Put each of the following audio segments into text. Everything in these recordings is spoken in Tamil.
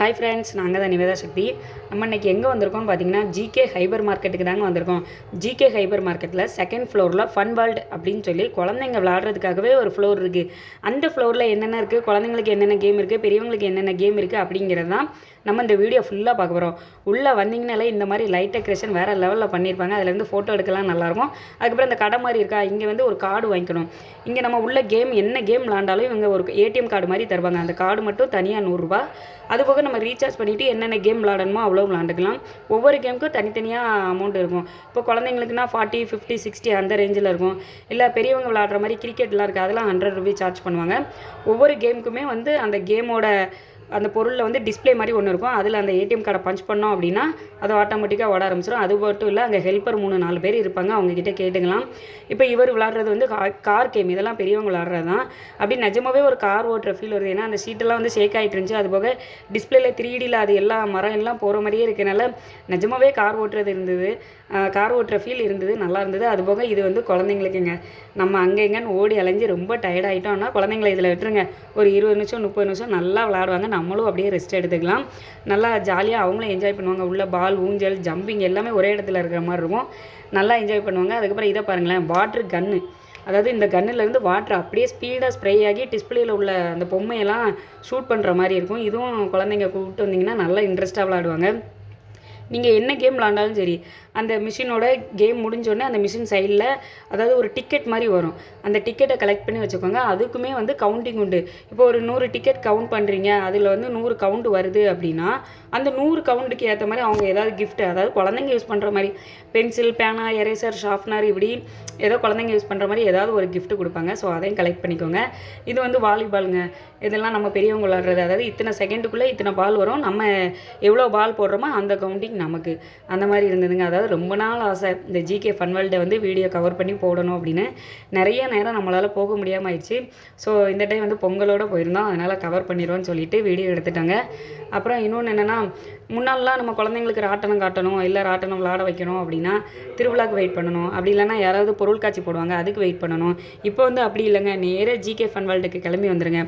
ஹாய் ஃப்ரெண்ட்ஸ் நாங்கள் தான் நிவேதா சக்தி நம்ம இன்றைக்கி எங்கே வந்திருக்கோம் பார்த்தீங்கன்னா ஜிகே ஹைபர் மார்க்கெட்டுக்கு தாங்க வந்திருக்கோம். ஜிகே ஹைபர் மார்க்கெட்டில் செகண்ட் ஃப்ளோரில் ஃபன் வேர்ல்டு அப்படின்னு சொல்லி குழந்தைங்க விளாட்றதுக்காகவே ஒரு ஃப்ளோர் இருக்குது அந்த ஃப்ளோரில் என்னென்ன இருக்குது குழந்தைங்களுக்கு என்னென்ன கேம் இருக்குது பெரியவங்களுக்கு என்னென்ன கேம் இருக்குது அப்படிங்கிறது தான் நம்ம இந்த வீடியோ ஃபுல்லாக பார்க்க போகிறோம் உள்ளே வந்தீங்கனாலே இந்த மாதிரி லைட் டெக்கரேஷன் வேறு லெவலில் பண்ணியிருப்பாங்க. அதுலேருந்து ஃபோட்டோ எடுக்கலாம் நல்லாயிருக்கும் அதுக்கப்புறம் இந்த கடை மாதிரி இருக்கா? இங்கே வந்து ஒரு கார்டு வாங்கிக்கணும். இங்கே நம்ம உள்ள கேம் என்ன கேம் விளாண்டாலும் இவங்க ஒரு ஏடிஎம் கார்டு மாதிரி தருவாங்க. அந்த கார்டு மட்டும் தனியாக நூறுரூபா அது போக நம்ம ரீசார்ஜ் பண்ணிவிட்டு என்னென்ன கேம் விளாடணுமோ அவ்வளோ விளாண்டுக்கலாம் ஒவ்வொரு கேமுக்கும் தனித்தனியாக அமௌண்ட் இருக்கும். இப்போ குழந்தைங்களுக்குனா ஃபார்ட்டி ஃபிஃப்டி சிக்ஸ்டி அந்த ரேஞ்சில் இருக்கும். இல்லை பெரியவங்க விளாடுற மாதிரி கிரிக்கெட்லாம் இருக்குது அதெல்லாம் ஹண்ட்ரட் ருபீஸ் சார்ஜ் பண்ணுவாங்க. ஒவ்வொரு கேமுக்குமே வந்து அந்த கேமோட அந்த பொருளில் வந்து டிஸ்ப்ளே மாதிரி ஒன்று இருக்கும். அதில் அந்த ஏடிஎம் கார்டை பஞ்ச் பண்ணோம் அப்படின்னா அது ஆட்டோமேட்டிக்காக ஓட ஆரம்பிச்சிடும் அது மட்டும் இல்லை அங்கே ஹெல்ப்பர் மூணு நாலு பேர் இருப்பாங்க. அவங்கக்கிட்ட கேட்டுக்கலாம். இப்போ இவர் விளாட்றது வந்து கார் கேம் இதெல்லாம் பெரியவங்க விளாட்றது தான் அப்படி நிஜமாவே ஒரு கார் ஓட்டுற ஃபீல் வருது. ஏன்னா அந்த சீட்டெல்லாம் வந்து ஷேக் ஆகிட்டு இருந்துச்சு. அது போக டிஸ்பிளேல த்ரீ டியில் அது எல்லா மரம் எல்லாம் போகிற மாதிரியே இருக்கனால நிஜமாவே கார் ஓட்டுறது இருந்தது. கார் ஓட்டுற ஃபீல் இருந்தது. நல்லா இருந்தது. அது போக இது வந்து குழந்தைங்களுக்குங்க. நம்ம அங்கே எங்கன்னு ஓடி அலைஞ்சு ரொம்ப டயர்ட் ஆகிட்டோம்னா குழந்தைங்களை இதில் விட்டுருங்க. ஒரு இருபது நிமிஷம் முப்பது நிமிஷம் நல்லா விளாடுவாங்க. நம்மளும் அப்படியே ரெஸ்ட் எடுத்துக்கலாம். நல்லா ஜாலியாக அவங்களும் என்ஜாய் பண்ணுவாங்க. உள்ள பால் ஊஞ்சல் ஜம்பிங் எல்லாமே ஒரே இடத்துல இருக்கிற மாதிரி இருக்கும். நல்லா என்ஜாய் பண்ணுவாங்க. அதுக்கப்புறம் இதை பாருங்களேன். வாட்ரு கன்று அதாவது இந்த கன்னுலேருந்து வாட்டர் அப்படியே ஸ்பீடாக ஸ்ப்ரே ஆகி டிஸ்பிளேயில் உள்ள அந்த பொம்மையெல்லாம் ஷூட் பண்ணுற மாதிரி இருக்கும். இதுவும் குழந்தைங்க கூப்பிட்டு வந்தீங்கன்னா நல்லா இன்ட்ரெஸ்ட்டாக விளாடுவாங்க நீங்கள் என்ன கேம் விளாண்டாலும் சரி அந்த மிஷினோட கேம் முடிஞ்சோடனே அந்த மிஷின் சைடில் அதாவது ஒரு டிக்கெட் மாதிரி வரும். அந்த டிக்கெட்டை கலெக்ட் பண்ணி வச்சுக்கோங்க. அதுக்குமே வந்து கவுண்டிங் உண்டு. இப்போ ஒரு நூறு டிக்கெட் கவுண்ட் பண்ணுறீங்க அதில் வந்து நூறு கவுண்ட் வருது அப்படின்னா அந்த நூறு கவுண்டுக்கு ஏற்ற மாதிரி அவங்க ஏதாவது கிஃப்ட் அதாவது குழந்தைங்க யூஸ் பண்ணுற மாதிரி பென்சில் பேனா எரேசர் ஷார்ப்னர் இப்படி ஏதோ குழந்தைங்க யூஸ் பண்ணுற மாதிரி ஏதாவது ஒரு கிஃப்ட் கொடுப்பாங்க. ஸோ அதையும் கலெக்ட் பண்ணிக்கோங்க. இது வந்து வாலிபாலுங்க இதெல்லாம் நம்ம பெரியவங்க விளாட்றது. அதாவது இத்தனை செகண்டுக்குள்ளே இத்தனை பால் வரும். நம்ம எவ்வளோ பால் போடுறோமோ அந்த கவுண்டிங் நமக்கு அந்த மாதிரி இருந்ததுங்க. அதாவது ரொம்ப நாள் ஆசை. இந்த ஜிகே ஃபன் வேர்ல்டை வந்து வீடியோ கவர் பண்ணி போடணும் அப்படின்னு. நிறைய நேரம் நம்மளால் போக முடியாமல் ஆயிடுச்சு ஸோ இந்த டைம் வந்து பொங்கலோடு போயிருந்தோம். அதனால் கவர் பண்ணிடுவோம்னு சொல்லிட்டு வீடியோ எடுத்துட்டாங்க. அப்புறம் இன்னொன்று என்னென்னா முன்னாடிலாம் நம்ம குழந்தைங்களுக்கு ராட்டனம் காட்டணும் இல்லை ராட்டனம் விளாட வைக்கணும் அப்படின்னா திருவிழாக்கு வெயிட் பண்ணணும். அப்படி இல்லைன்னா யாராவது பொருள் காட்சி போடுவாங்க அதுக்கு வெயிட் பண்ணணும். இப்போ வந்து அப்படி இல்லைங்க. நேராக ஜிகே ஃபன் வேர்ல்டுக்கு கிளம்பி வந்துருங்க.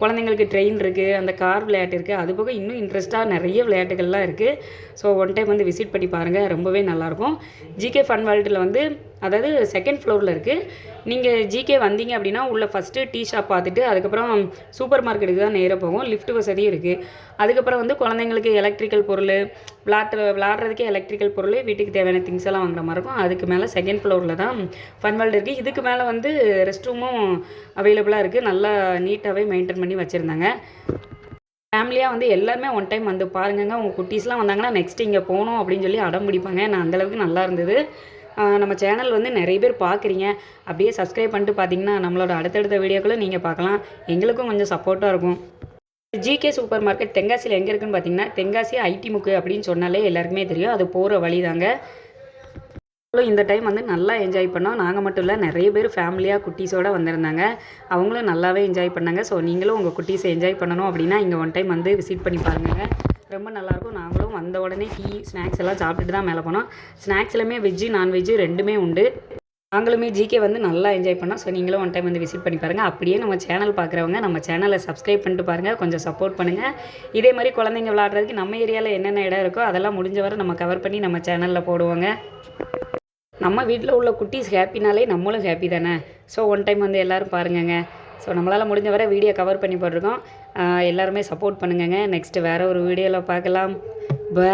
குழந்தைங்களுக்கு ட்ரெயின் இருக்குது அந்த கார் விளையாட்டு இருக்குது அது போக இன்னும் இன்ட்ரெஸ்ட்டாக நிறைய விளையாட்டுகள்லாம் இருக்குது ஸோ ஒன் டைம் வந்து விசிட் பண்ணி பாருங்கள் ரொம்பவே நல்லாயிருக்கும். ஜிகே ஃபன் வேர்ல்டில் வந்து அதாவது செகண்ட் ஃப்ளோரில் இருக்குது நீங்கள் ஜிகே வந்தீங்க அப்படின்னா உள்ள ஃபஸ்ட்டு டீ ஷாப் பார்த்துட்டு அதுக்கப்புறம் சூப்பர் மார்க்கெட்டுக்கு தான் நேராக போகும். லிஃப்ட் வசதியும் இருக்குது அதுக்கப்புறம் வந்து குழந்தைங்களுக்கு எலக்ட்ரிக்கல் பொருள் விளாட்டு விளாட்றதுக்கே எலக்ட்ரிக்கல் பொருள் வீட்டுக்கு தேவையான திங்ஸ் எல்லாம் வாங்குற மாதிரி இருக்கும். அதுக்கு மேலே செகண்ட் ஃப்ளோரில் தான் ஃபன் வேர்ல்டு இருக்குது இதுக்கு மேலே வந்து ரெஸ்ட் ரூமும் அவைலபிளாக இருக்குது நல்லா நீட்டாகவே மெயின்டைன் பண்ணி வச்சுருந்தாங்க. ஃபேமிலியாக வந்து எல்லாருமே ஒன் டைம் வந்து பாருங்கங்க உங்கள் குட்டீஸ்லாம் வந்தாங்கன்னா நெக்ஸ்ட் இங்கே போகணும் அப்படின்னு சொல்லி அடம் பிடிப்பாங்க. நான் அந்தளவுக்கு நல்லா இருந்தது. நம்ம சேனல் வந்து நிறைய பேர் பார்க்குறீங்க அப்படியே சப்ஸ்கிரைப் பண்ணிட்டு பார்த்தீங்கன்னா நம்மளோட அடுத்தடுத்த வீடியோக்களும் நீங்கள் பார்க்கலாம் எங்களுக்கும் கொஞ்சம் சப்போர்ட்டாக இருக்கும். ஜிகே சூப்பர் மார்க்கெட் தென்காசியில் எங்கே இருக்குன்னு பார்த்தீங்கன்னா தென்காசி ஐடி முக்கு அப்படின்னு சொன்னாலே எல்லாருக்குமே தெரியும். அது போகிற வழி தாங்க அவங்களும் இந்த டைம் வந்து நல்லா என்ஜாய் பண்ணோம். நாங்கள் மட்டும் இல்லை நிறைய பேர் ஃபேமிலியாக குட்டீஸோடு வந்திருந்தாங்க. அவங்களும் நல்லாவே என்ஜாய் பண்ணாங்க. ஸோ நீங்களும் உங்கள் குட்டீஸை என்ஜாய் பண்ணணும் அப்படின்னா இங்கே ஒன் டைம் வந்து விசிட் பண்ணி பாருங்க. ரொம்ப நல்லாயிருக்கும் நாங்களும் வந்த உடனே டீ ஸ்நாக்ஸ் எல்லாம் சாப்பிட்டுட்டு தான் மேலே போனோம். ஸ்நாக்ஸ்லையுமே வெஜ்ஜு நான்வெஜ்ஜு ரெண்டுமே உண்டு. நாங்களுமே ஜிகே வந்து நல்லா என்ஜாய் பண்ணோம். ஸோ நீங்களும் ஒன் டைம் வந்து விசிட் பண்ணி பாருங்கள் அப்படியே நம்ம சேனல் பார்க்குறவங்க நம்ம சேனலை சப்ஸ்கிரைப் பண்ணிட்டு பாருங்கள் கொஞ்சம் சப்போர்ட் பண்ணுங்கள் இதே மாதிரி குழந்தைங்க விளாட்றதுக்கு நம்ம ஏரியாவில் என்னென்ன இடம் இருக்கோ அதெல்லாம் முடிஞ்ச வரை நம்ம கவர் பண்ணி நம்ம சேனலில் போடுவோங்க. நம்ம வீட்டில் உள்ள குட்டீஸ் ஹாப்பினாலே நம்மளும் ஹாப்பி தானே? ஸோ ஒன் டைம் வந்து எல்லோரும் பாருங்கங்க. ஸோ நம்மளால் முடிஞ்ச வரை வீடியோ கவர் பண்ணி போட்டிருக்கோம். எல்லாருமே சப்போர்ட் பண்ணுங்கங்க. நெக்ஸ்ட்டு வேறு ஒரு வீடியோவில் பார்க்கலாம். பே